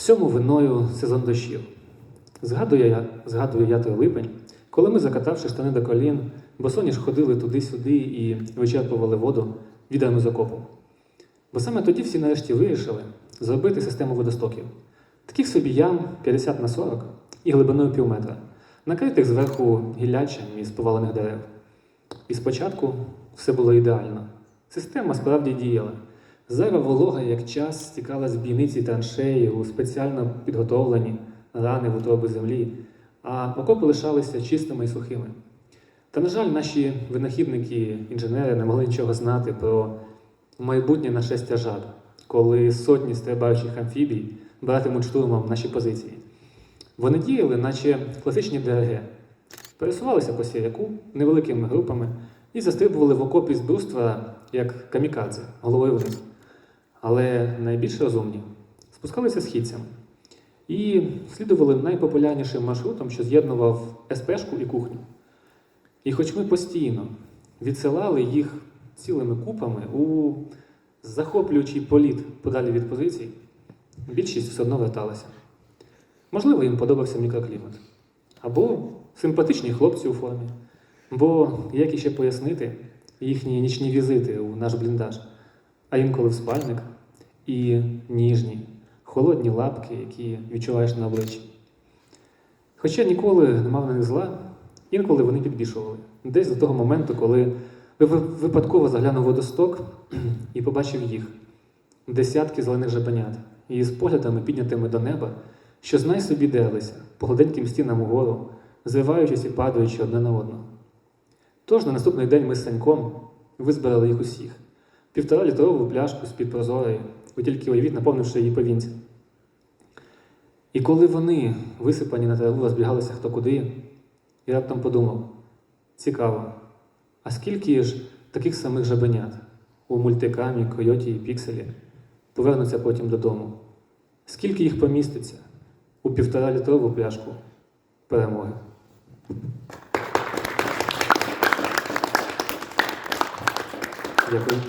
Всьому виною сезон дощів. Згадую я, згадую я той липень, коли ми, закатавши штани до колін, босоніж ходили туди-сюди і вичерпували воду відрами з окопу. Бо саме тоді всі нарешті вирішили зробити систему водостоків. Таких собі ям 50 на 40 і глибиною пів метра, накритих зверху гіллячем із повалених дерев. І спочатку все було ідеально. Система справді діяла. Зайва волога, як час, стікала з бійниці траншеї у спеціально підготовлені рани в утроби землі, а окопи лишалися чистими і сухими. Та, на жаль, наші винахідники, інженери не могли нічого знати про майбутнє нашестя жаб, коли сотні стрибаючих амфібій братимуть штурмом наші позиції. Вони діяли, наче класичні ДРГ, пересувалися по сіряку невеликими групами і застрибували в окопі з бруства, як камікадзе, головою вниз. Але найбільш розумні спускалися східцями і слідували найпопулярнішим маршрутом, що з'єднував СПшку і кухню. І хоч ми постійно відсилали їх цілими купами у захоплюючий політ подалі від позицій, більшість все одно верталася. Можливо, їм подобався мікроклімат. Або симпатичні хлопці у формі. Бо, як іще пояснити, їхні нічні візити у наш бліндаж, а інколи в спальник, і ніжні, холодні лапки, які відчуваєш на обличчі. Хоча ніколи не мав на них зла, інколи вони підбішували. Десь до того моменту, коли випадково заглянув водосток і побачив їх, десятки зелених жабенят, і з поглядами піднятими до неба, що знай собі дерлися по гладеньким стінам угору, звиваючись і падаючи одне на одного. Тож на наступний день ми з Саньком визбирали їх усіх. Півтора літрову пляшку з-під прозорої, ви тільки уявіть, наповнивши її повінця. І коли вони, висипані на траву, розбігалися хто куди, я раптом подумав: цікаво, а скільки ж таких самих жабенят у мультикамі, койоті і пікселі повернуться потім додому? Скільки їх поміститься у півтора літрову пляшку перемоги? Дякую.